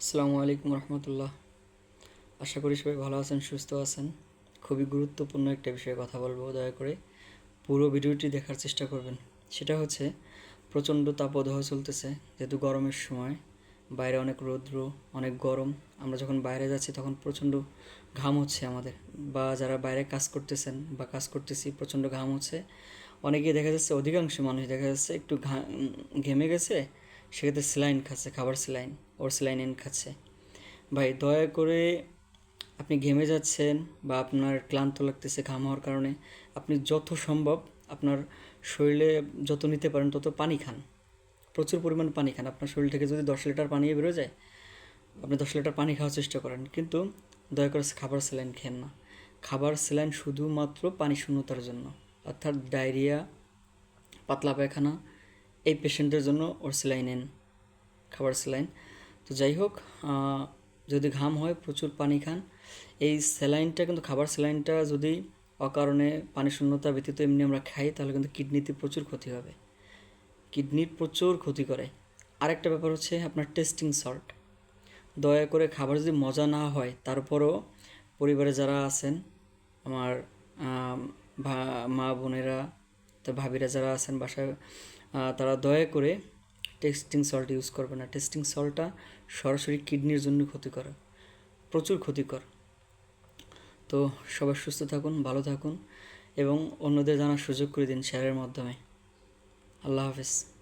আসসালামু আলাইকুম রহমতুল্লাহ। আশা করি সবাই ভালো আছেন, সুস্থ আছেন। খুবই গুরুত্বপূর্ণ একটা বিষয়ে কথা বলব, দয়া করে পুরো ভিডিওটি দেখার চেষ্টা করবেন। সেটা হচ্ছে, প্রচণ্ড তাপদাহ চলতেছে, যেহেতু গরমের সময়। বাইরে অনেক রৌদ্র, অনেক গরম। আমরা যখন বাইরে যাচ্ছি তখন প্রচণ্ড ঘাম হচ্ছে আমাদের। বা যারা বাইরে কাজ করতেছেন বা কাজ করতেছি, প্রচণ্ড ঘাম হচ্ছে। অনেকেই দেখা যাচ্ছে, অধিকাংশ মানুষ দেখা যাচ্ছে একটু ঘা ঘেমে গেছে, সেক্ষেত্রে স্যালাইন খাচ্ছে, খাবার স্যালাইন। ওর স্যালাইন খাচ্ছে ভাই, দয়া করে আপনি ঘেমে যাচ্ছেন বা আপনার ক্লান্ত লাগতেছে ঘাম হওয়ার কারণে, আপনি যত সম্ভব আপনার শরীরে যত নিতে পারেন তত পানি খান। প্রচুর পরিমাণ পানি খান। আপনার শরীর থেকে যদি দশ লিটার পানি বেরো যায়, আপনি দশ লিটার পানি খাওয়ার চেষ্টা করেন। কিন্তু দয়া করে খাবার স্যালাইন খেন না। খাবার স্যালাইন শুধুমাত্র পানি শূন্যতার জন্য। অর্থাৎ ডায়রিয়া, পাতলা পায়খানা, এই পেশেন্টদের জন্য ওর স্যালাইন খাবার স্যালাইন। তো যাই হোক যদি ঘাম হয়, প্রচুর পানি খান। এই স্যালাইনটা কিন্তু, খাবার স্যালাইনটা যদি অকারণে পানি শূন্যতা ব্যতীত এমনি আমরা খাই, তাহলে কিন্তু কিডনিতে প্রচুর ক্ষতি হবে। কিডনির প্রচুর ক্ষতি করে। আরেকটা ব্যাপার হচ্ছে আপনার টেস্টিং সল্ট দয়া করে খাবার যদি মজা না হয়, তারপরও পরিবারে যারা আছেন, আমার মা বোনেরা, তো ভাবিরা যারা আছেন বাসায় তারা দয়া করে টেস্টিং সল্ট ইউজ করবে না। টেস্টিং সল্টটা সরাসরি কিডনির জন্য ক্ষতিকর, প্রচুর ক্ষতিকর। তো সবাই সুস্থ থাকুন, ভালো থাকুন এবং অন্যদের জানার সুযোগ করে দিন শেয়ারের মাধ্যমে। আল্লাহ হাফেজ।